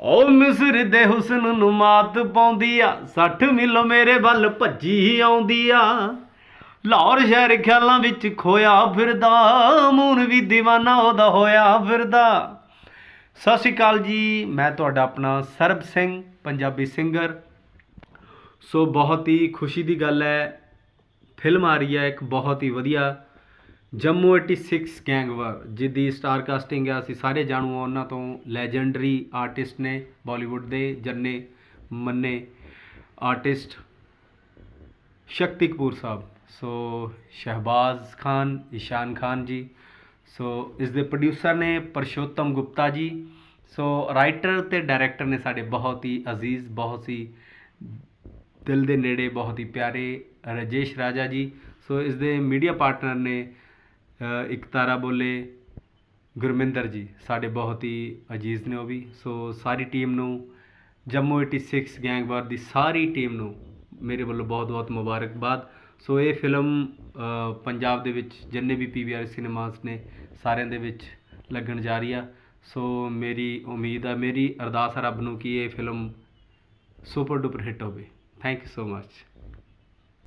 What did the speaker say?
ਓ ਮਿਸਰ ਦੇ ਹੁਸਨ ਨੂੰ ਮਾਤ ਪਾਉਂਦੀ ਆ। 60 ਮਿਲੋ ਮੇਰੇ ਵੱਲ ਭੱਜੀ ਆਉਂਦੀ ਆ। ਲਾਹੌਰ ਸ਼ਹਿਰ ਖਿਆਲਾਂ ਵਿੱਚ ਖੋਇਆ ਫਿਰਦਾ, ਮੂਨ ਵੀ دیਵਾਨਾ ਉਹਦਾ ਹੋਇਆ ਫਿਰਦਾ। ਸਤਿ ਸ਼੍ਰੀ ਅਕਾਲ ਜੀ, ਮੈਂ ਤੁਹਾਡਾ ਆਪਣਾ ਸਰਬ ਸਿੰਘ, ਪੰਜਾਬੀ ਸਿੰਗਰ। ਸੋ ਬਹੁਤ ਹੀ ਖੁਸ਼ੀ ਦੀ ਗੱਲ ਹੈ, ਫਿਲਮ ਆ ਰਹੀ ਹੈ ਇੱਕ ਬਹੁਤ ਹੀ ਵਧੀਆ ਜੰਮੂ 86 ਗੈਂਗਵਾਰ ਜਿਹਦੀ ਸਟਾਰ ਕਾਸਟਿੰਗ ਹੈ ਅਸੀਂ ਸਾਰੇ ਜਾਣੂ ਆ ਉਹਨਾਂ ਤੋਂ। ਲੈਜੈਂਡਰੀ ਆਰਟਿਸਟ ਨੇ ਬਾਲੀਵੁੱਡ ਦੇ ਜੰਨੇ ਮੰਨੇ artist Shakti Kapoor sahib. So Shahbaz Khan, Ishaan Khan ji. So ਇਸ ਦੇ ਪ੍ਰੋਡਿਊਸਰ ਨੇ ਪਰਸ਼ੋਤਮ ਗੁਪਤਾ ਜੀ। ਸੋ ਰਾਈਟਰ ਤੇ ਡਾਇਰੈਕਟਰ ਨੇ ਸਾਡੇ ਬਹੁਤ ਹੀ ਅਜ਼ੀਜ਼ ਬਹੁਤ ਹੀ ਦਿਲ ਦੇ ਨੇੜੇ, ਬਹੁਤ ਹੀ ਪਿਆਰੇ ਰਜੇਸ਼ ਰਾਜਾ ਜੀ। ਸੋ ਇਸ ਦੇ ਮੀਡੀਆ ਪਾਰਟਨਰ ਨੇ ਇੱਕ ਤਾਰਾ ਬੋਲੇ ਗੁਰਮਿੰਦਰ ਜੀ, ਸਾਡੇ ਬਹੁਤ ਹੀ ਅਜੀਜ਼ ਨੇ ਉਹ ਵੀ। ਸੋ ਸਾਰੀ ਟੀਮ ਨੂੰ, ਜੰਮੂ 86 ਗੈਂਗਵਾਰ ਦੀ ਸਾਰੀ ਟੀਮ ਨੂੰ ਮੇਰੇ ਵੱਲੋਂ ਬਹੁਤ ਬਹੁਤ ਮੁਬਾਰਕਬਾਦ। ਸੋ ਇਹ ਫਿਲਮ ਪੰਜਾਬ ਦੇ ਵਿੱਚ ਜਿੰਨੇ ਵੀ ਪੀਵੀਆਰ ਸਿਨੇਮਾਸ ਨੇ, ਸਾਰਿਆਂ ਦੇ ਵਿੱਚ ਲੱਗਣ ਜਾ ਰਹੀ ਆ। ਸੋ ਮੇਰੀ ਉਮੀਦ ਆ, ਮੇਰੀ ਅਰਦਾਸ ਆ ਰੱਬ ਨੂੰ ਕਿ ਇਹ ਫਿਲਮ ਸੁਪਰ ਡੁਪਰ ਹਿੱਟ ਹੋਵੇ। Thank you so much